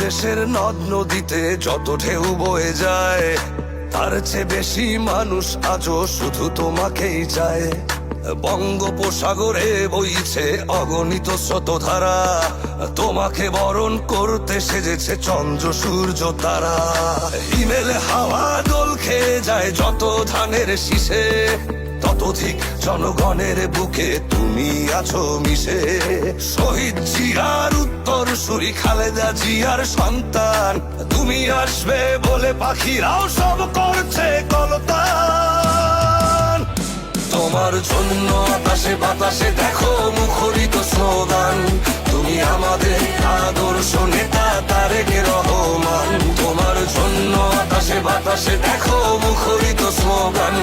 দেশের নদ নদীতে যত ঢেউ বয়ে যায়, তার চেয়ে বেশি মানুষ আজও শুধু তোমাকেই চায়। বঙ্গোপসাগরে বইছে অগণিত স্রোতধারা, তোমাকে বরণ করতে সেজেছে চন্দ্র, সূর্য, তারা। হিমেল হাওয়া দোল খেয়ে যায় যত ধানের শীষে, ততধিক জনগণের বুকে তুমি আছো মিশে। শহীদ জিয়ার উত্তর সুরি খালেদা জিয়ার সন্তান। তুমি আসবে বলে পাখিরাও সব করছে কলতান। তোমার জন্য আকাশে বাতাসে দেখো মুখরিত স্লোগান। তুমি আমাদের আদর্শ নেতা, তারেক রহমান। তোমার জন্য আকাশে বাতাসে দেখো মুখরিত স্লোগান।